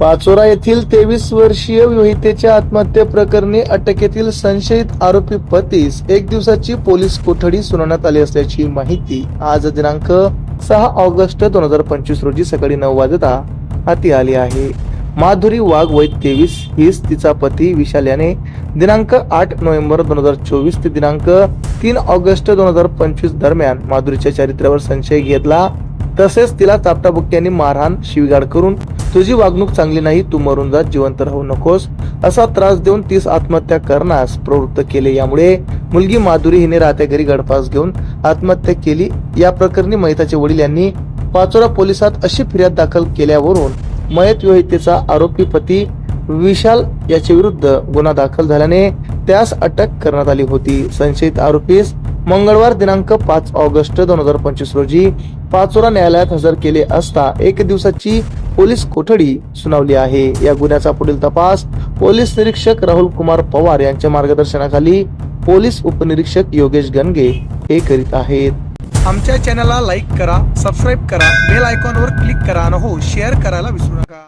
पाचोरा येथील तेवीस वर्षीय विवाहितेच्या आत्महत्ये प्रकरणी अटकेतील संशयित आरोपी पतीस एक दिवसाची पोलीस कोठडी सुनावण्यात आली असल्याची माहिती आज दिनांक सहा ऑगस्ट दोन हजार पंचवीस रोजी सकाळी नऊ वाजता हाती आली आहे. माधुरी वाघ वय तेवीस हीच तिचा पती विशाल याने दिनांक आठ नोव्हेंबर दोन हजार चोवीस ते दिनांक तीन ऑगस्ट दोन हजार पंचवीस दरम्यान माधुरीच्या चारित्र्यावर संशय घेतला. तसेच तिला चापटाबुक्क्यांनी मारहाण शिवीगाड करून तुझी वागणूक चांगली नाही तू मरून जा जिवंत राहू नकोस. असा त्रास देऊन तीस आत्महत्या करण्यास प्रवृत्त केले. यामुळे मुलगी माधुरी हिने राहत्या घरी गडफास घेऊन आत्महत्या केली. या प्रकरणी महिताचे वडील यांनी पाचोरा पोलिसात अशी फिर्याद दाखल केल्यावरून मयत विवाहितेचा आरोपी पती विशाल याच्या विरुद्ध गुन्हा दाखल झाल्याने त्यास अटक करण्यात आली होती. संशयित आरोपीस मंगळवार दिनांक पाच ऑगस्ट दोन हजार पंचवीस रोजी पाचोरा न्यायालयात हजर केले असता एक दिवसाची पोलीस कोठडी सुनावली आहे. या गुन्ह्याचा पुढील तपास पोलीस निरीक्षक राहुल कुमार पवार यांच्या मार्गदर्शनाखाली पोलीस उपनिरीक्षक योगेश गणगे हे करीत आहेत. आमच्या चॅनलला लाईक करा सबस्क्राईब करा बेल आयकॉनवर क्लिक करा आणि हो शेअर करायला विसरू नका.